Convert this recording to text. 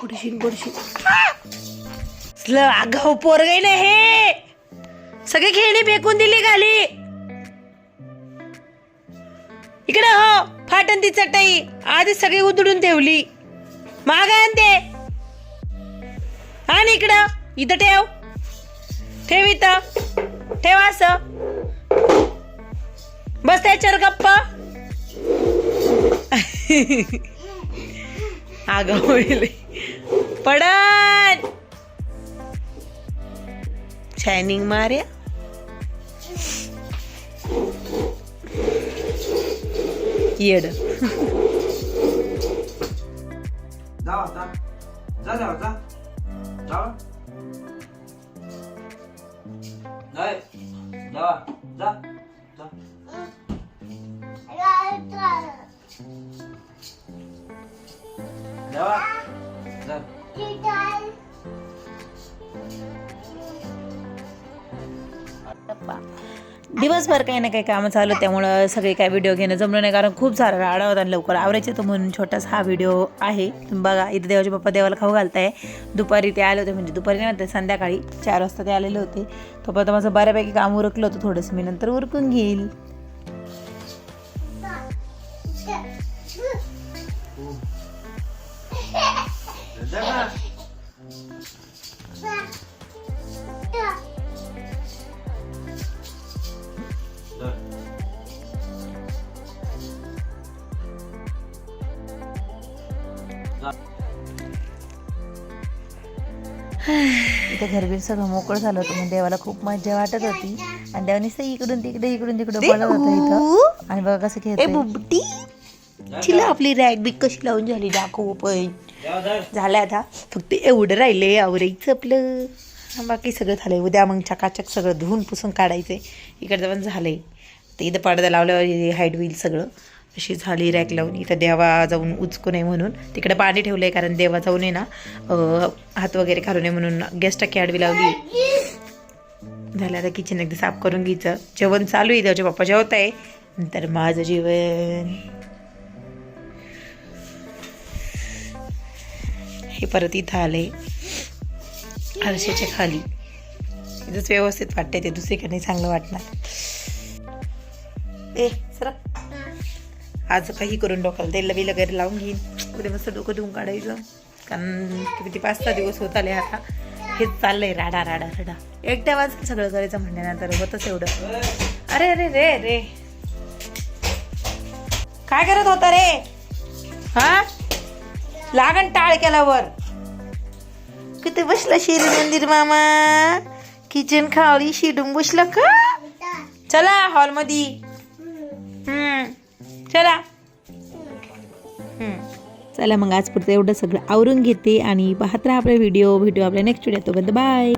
पुढशीन पुढशीन स्ल पोरगाई ना हे. सगळे खेळणी फेकून दिली खाली इकडे हो फाटन ती चटई. आधी सगळी उधडून ठेवली. माग आण ते. आणि इकडं. इथं ठेव. ठेव इथं. ठेवा असं. बस त्याच्यावर गप्पा. आगावले पडन! शायनिंग मार्या येड. जा जा जा जा जा. जा जा. जा. जा. दिवसभर काही ना काही कामं चालू त्यामुळं सगळे काय व्हिडिओ घेणं जमलं नाही कारण खूप सारा राडा होता आणि लवकर. आवरायचे तर म्हणून छोटासा हा व्हिडिओ आहे. तुम्ही बघा इथे देवाचे पप्पा देवाला खाऊ घालताय. दुपारी ते आले होते म्हणजे दुपारी नाही म्हणते संध्याकाळी चार वाजता ते आलेले होते. तोपर्यंत माझं बऱ्यापैकी काम उरकलं होतं थोडंसं. मी नंतर उरकून घेईल. इथे घरबीर सगळं मोकळं झालं होतं म्हणजे देवाला खूप मजा वाटत होती. आणि देवानी सगळी इकडून तिकडे इकडून तिकडे बोलत होतं इथं. आणि बघा कसं खेळत बुबटी. तिला आपली रॅग बिग कशी लावून झाली दाखव पण. झालं आता. फक्त एवढं राहिलंय आवरायचं आपलं. बाकी सगळं झालं आहे उद्या मग चकाचक सगळं धुवून पुसून काढायचं आहे इकडचं पण आहे तर इथं पडदा लावल्यावर हाईट होईल सगळं. अशी झाली रॅक लावून. इथं देवा जाऊन उचकू नये म्हणून. तिकडे पाणी ठेवलं आहे कारण देवा जाऊ नये ना. हात वगैरे घालू नये म्हणून. गॅस टाकी आडवी लावली. झालं आता किचन एकदा साफ करून घ्यायचं. जेवण चालू आहे. देवाच्या पप्पा जेवत आहे नंतर माझं जेवण. हे परत इथं आले आरशाच्या खाली. इथंच व्यवस्थित वाटते ते दुसरीकडे नाही चांगलं वाटणार. ए सर आज काही करून डोक्याला ते लवी वगैरे लावून घेईन. उद्या मस्त डोकं धुवून काढायचं. कारण किती पाच सहा दिवस होत आले आता. हेच चाललंय राडा राडा राडा. एकट्या वाज सगळं करायचं म्हणल्यानंतर होतच एवढं. अरे अरे रे रे. काय करत होता रे? हा? लागण टाळ केल्यावर. किती बसला शिरी मंदिर मामा? किचन खावली शिडून बसला का? चला हॉलमध्ये हम्म. चला. चला मग आज पुढचं एवढं सगळं आवरून घेते आणि पाहत राहा आपला व्हिडिओ व्हिडिओ आपल्या नेक्स्ट व्हिडिओ तोपर्यंत बाय